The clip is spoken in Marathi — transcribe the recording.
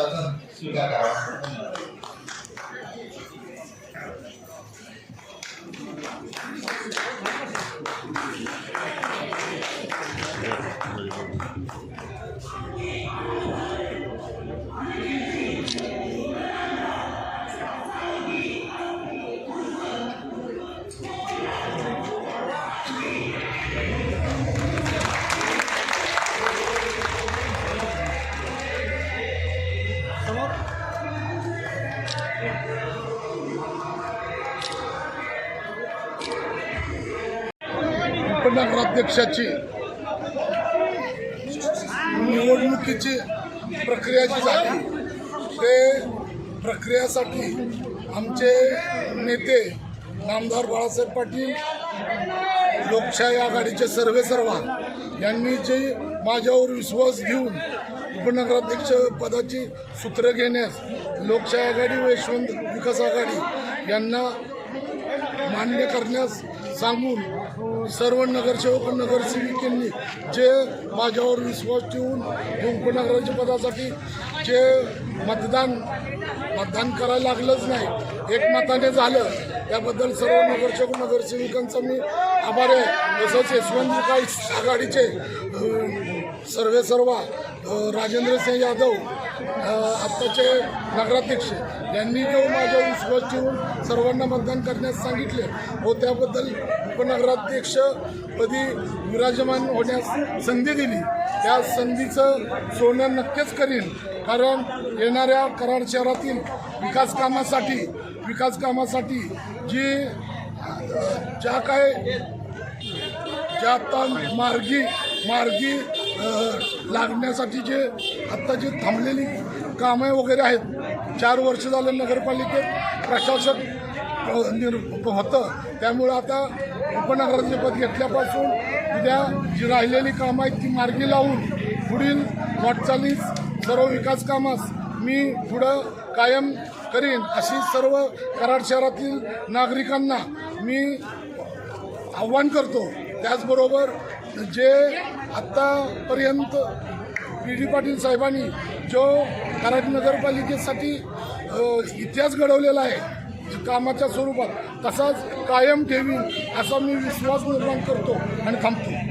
저는 수가 나왔습니다. उपनगराध्यक्षाची निवडणुकीची प्रक्रिया जी झाली ते प्रक्रियासाठी आमचे नेते नामदार बाळासाहेब पाटील लोकशाही आघाडीचे सर्वे सर्वा यांनी जे माझ्यावर विश्वास घेऊन उपनगराध्यक्ष पदाची सूत्र घेण्यास लोकशाही आघाडी व यशवंत विकास आघाडी यांना मान्य करण्यास सांगून सर्व नगरसेवक नगरसेविकांनी जे माझ्यावर विश्वास ठेवून जे उपनगराच्या पदासाठी जे मतदान मतदान करायला लागलंच नाही एकमताने झालं त्याबद्दल सर्व नगरसेवक नगरसेविकांचा मी आभार आहे. तसंच यशवंत आघाडीचे सर्वे सर्वा राजेंद्र सिंह यादव आत्ताचे नगराध्यक्ष यांनी जो माझ्या विश्वास ठेवून सर्वांना मतदान करण्यास सांगितले व त्याबद्दल उपनगराध्यक्ष पदी विराजमान होण्यास संधी दिली. त्या संधीचं सोनं नक्कीच करीन कारण येणाऱ्या कराड शहरातील विकास कामासाठी विकास कामासाठी जी ज्या काय ज्या आता मार्गी मार्गी लागण्यासाठी जे आत्ता जी थांबलेली कामं वगैरे आहेत चार वर्ष झालं नगरपालिकेत प्रशासक निर होतं. त्यामुळं आता उपनगराचे पद घेतल्यापासून उद्या जी राहिलेली कामं आहेत ती मार्गी लावून पुढील वाटचालीस सर्व विकास कामास मी पुढं कायम करीन अशी सर्व कराड शहरातील नागरिकांना मी आव्हान करतो. त्याचबरोबर जे आत्तापर्यंत पी डी पाटील साहेबांनी जो कराड नगरपालिकेसाठी इतिहास घडवलेला आहे कामाच्या स्वरूपात तसाच कायम ठेवी असा मी विश्वास निर्माण करतो आणि थांबतो.